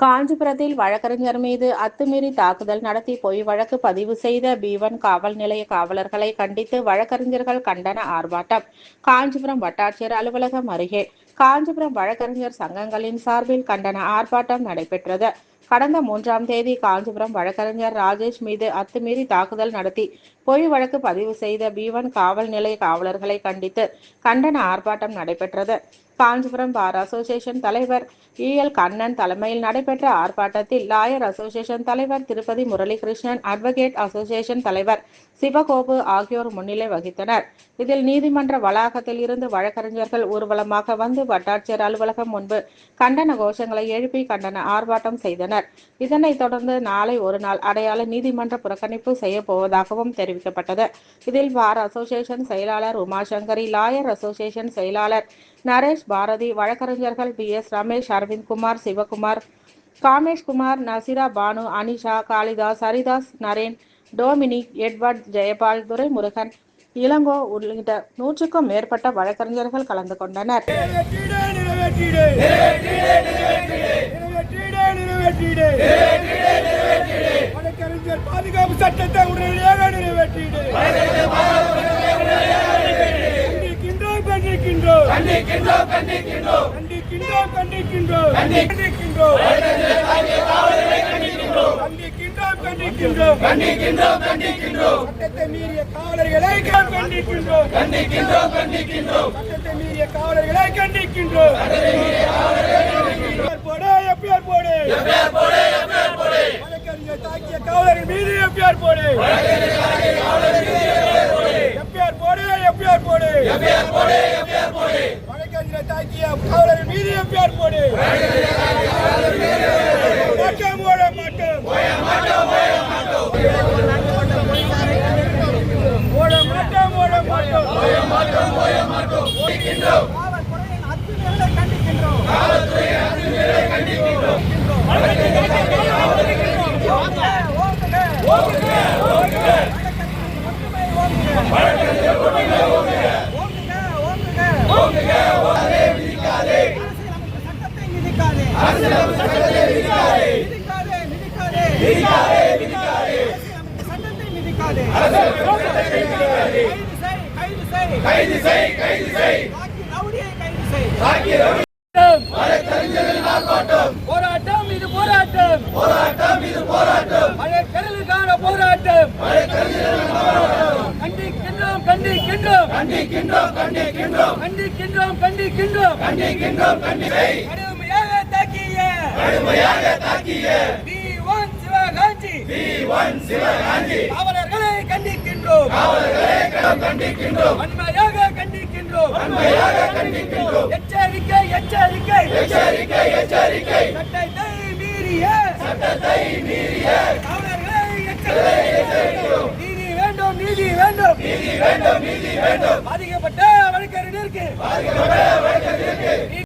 காஞ்சிபுரத்தில் வழக்கறிஞர் மீது அத்துமீறி தாக்குதல் நடத்தி பொய் வழக்கு பதிவு செய்த பீவன் காவல் நிலைய காவலர்களை கண்டித்து வழக்கறிஞர்கள் கண்டன ஆர்ப்பாட்டம். காஞ்சிபுரம் வட்டாட்சியர் அலுவலகம் அருகே காஞ்சிபுரம் வழக்கறிஞர் சங்கங்களின் சார்பில் கண்டன ஆர்ப்பாட்டம் நடைபெற்றது. கடந்த மூன்றாம் தேதி காஞ்சிபுரம் வழக்கறிஞர் ராஜேஷ் மீது அத்துமீறி தாக்குதல் நடத்தி பொய் வழக்கு பதிவு செய்த பீவன் காவல் நிலைய காவலர்களை கண்டித்து கண்டன ஆர்ப்பாட்டம் நடைபெற்றது. காஞ்சிபுரம் பார் அசோசியேஷன் தலைவர் இஎல் கண்ணன் தலைமையில் நடைபெற்ற ஆர்ப்பாட்டத்தில் லாயர் அசோசியேஷன் தலைவர் திருப்பதி முரளிகிருஷ்ணன் அட்வொகேட் அசோசியேஷன் தலைவர் சிவகோபு ஆகியோர் முன்னிலை வகித்தனர். இதில் நீதிமன்ற வளாகத்தில் இருந்து வழக்கறிஞர்கள் ஊர்வலமாக வந்து வட்டாட்சியர் அலுவலகம் முன்பு கண்டன கோஷங்களை எழுப்பி கண்டன ஆர்ப்பாட்டம் செய்தனர். இதனைத் தொடர்ந்து நாளை ஒரு நாள் அடையாள நீதிமன்ற புறக்கணிப்பு செய்ய போவதாகவும் தெரிவிக்கப்பட்டது. இதில் பார் அசோசியேஷன் செயலாளர் உமாசங்கரி லாயர் அசோசியேஷன் செயலாளர் நரேஷ் பாரதி வழக்கறிஞர்கள் P. S. Ramesh Aravind Kumar Sivakumar Kameshkumar Nasira Banu Anisha Kalidas Haridas Naren Dominic Edward Jayapal Duraimurugan Ilango உள்ளிட்ட நூற்றுக்கும் மேற்பட்ட வழக்கறிஞர்கள் கலந்து கொண்டனர். பாதுகாப்பு சட்டத்தை உடனடியாக நிறைவேற்றிடு. கண்டிக்கின்றோம் கண்டிக்கின்றோம். கண்டிக்கின்றோம் கண்டிக்கின்றோம். கண்டிக்கின்றோம். கண்டிக்கின்றோம். கண்டிக்கின்றோம். கண்டிக்கின்றோம் கண்டிக்கின்றோம் சட்டத்தை மீறிய காவலர்களை கண்டிக்கின்றோம். கண்டிக்கின்றோம் கண்டிக்கின்றோம். சட்டத்தை மீறிய காவலர்களை கண்டிக்கின்றோம். போடு எப்பியார் போடு. எப்பியார் போடு எப்பியார் போடு. வழக்கறிஞர் தாக்கிய காவலர்கள் மீது எப்பியார் போடு. காக்கிய காவலர் மீறிய பேர் போடு. மாட்டோம் ஓட மாட்டோம். ஓட மாட்டோம் ஓட மாட்டோம். ஓட மாட்டோம் ஓட மாட்டோம் ஓடுகின்றோம் காவல்துறையின் அத்துமீறலை கண்டிக்கின்றோம் ஓடுங்க ஓடுங்க வழக்கறிஞர் ஓடுங்க ஓடுங்க ஓடுங்க கைது செய், கைது செய். செய். போராட்டம் இது போராட்டம் போராட்டம் இது போராட்டம் போராட்டம் கண்டிக்கின்றோம் கண்டிக்கின்றோம் கண்டிக்கின்றோம் கண்டிக்கின்றோம் கண்டிக்கின்றோம் கண்டிக்கின்றோம் கண்டிக்கின்றோம் கடுமையாக தாக்கிய காவலர்களை கண்டிக்கின்றோம். கண்டிக்கின்றோம். வன்மையாக கண்டிக்கின்றோம். வன்மையாக கண்டிக்கின்றோம். எச்சரிக்கை எச்சரிக்கை. எச்சரிக்கை எச்சரிக்கை. சட்டத்தை மீறிய. சட்டத்தை மீறிய. காவலர்களை எச்சரிக்கிறோம். நீதி வேண்டும் நீதி வேண்டும். நீதி வேண்டும் நீதி வேண்டும். பாதிக்கப்பட்ட வழக்கறிஞருக்கு. பாதிக்கப்பட்ட வழக்கறிஞருக்கு.